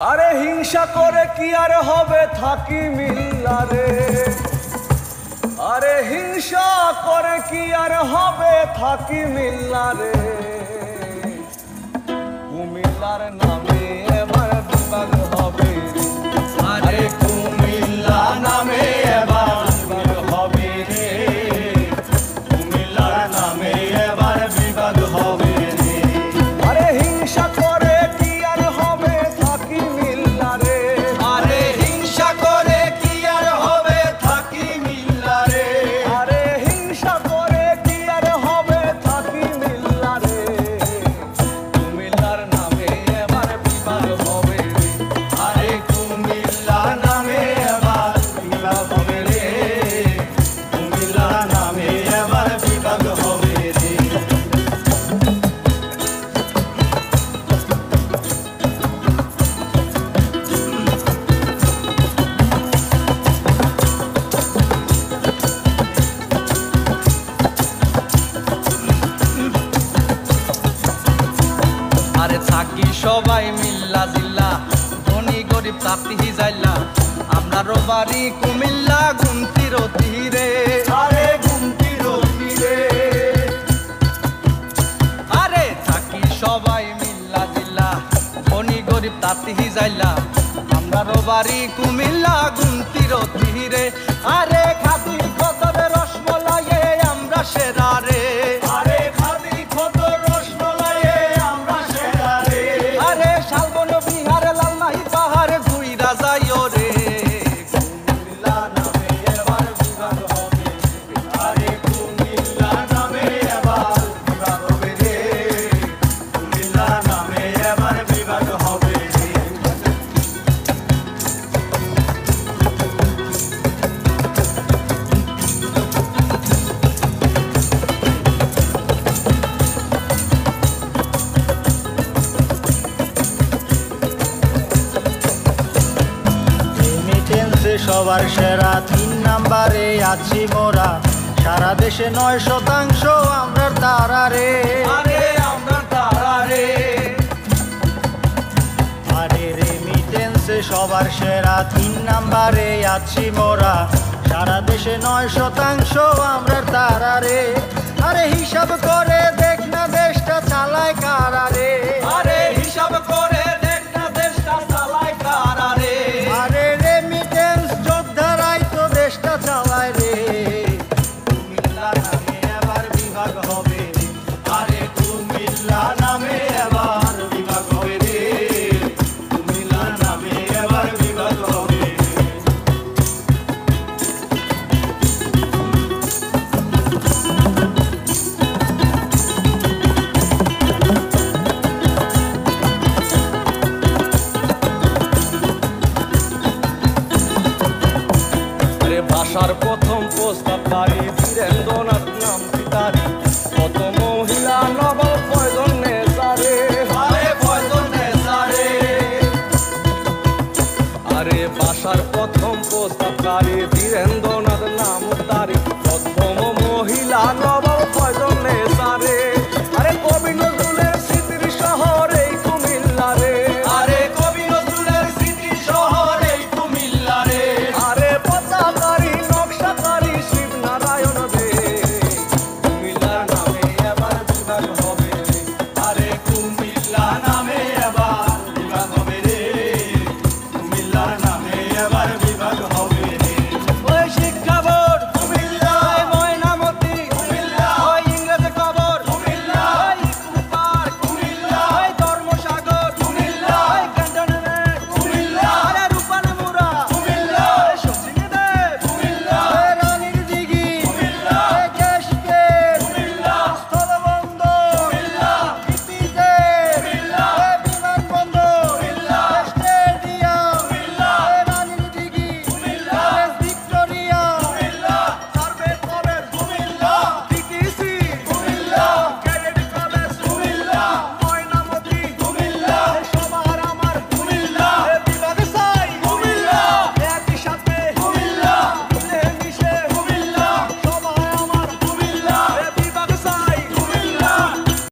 আরে হিংসা করে কি আর হবে থাকি মিল্লারে আরে হিংসা করে কি আর হবে থাকি মিল্লারে কুমিল্লার নামে হিংসা সবাই মিল্লা জিল্লা ধনী গরিব তাতি যাইলা আমরা রোবারি কুমিল্লা গুমতির তীরে আরে গুমটির তীরে আরে থাকি সবাই মিল্লা জিল্লা ধনী গরিব তাতি যাইলা আমরা রোবারি কুমিল্লা সবার সেরা তিন নাম্বারে আছি মোরা। সারা দেশে নয় শতাংশ আমরা তারা রে। আমরা তারা রে। আরে রেমিটেন্সে সবার সেরা তিন নাম্বারে আছি মোরা। সারা দেশে নয় শতাংশ আমরা তারা রে। আরে হিসাব করে ভাষার প্রথম প্রস্তাব বাড়ি বীরেন্দ্রনাথ নাম পিতারি কত মহিলা নব প্রয়োজন নেশারে আরে বাসার প্রথম প্রস্তাব বাড়ি বীরেন্দ্রনাথ নাম তারি প্রথম মহিলা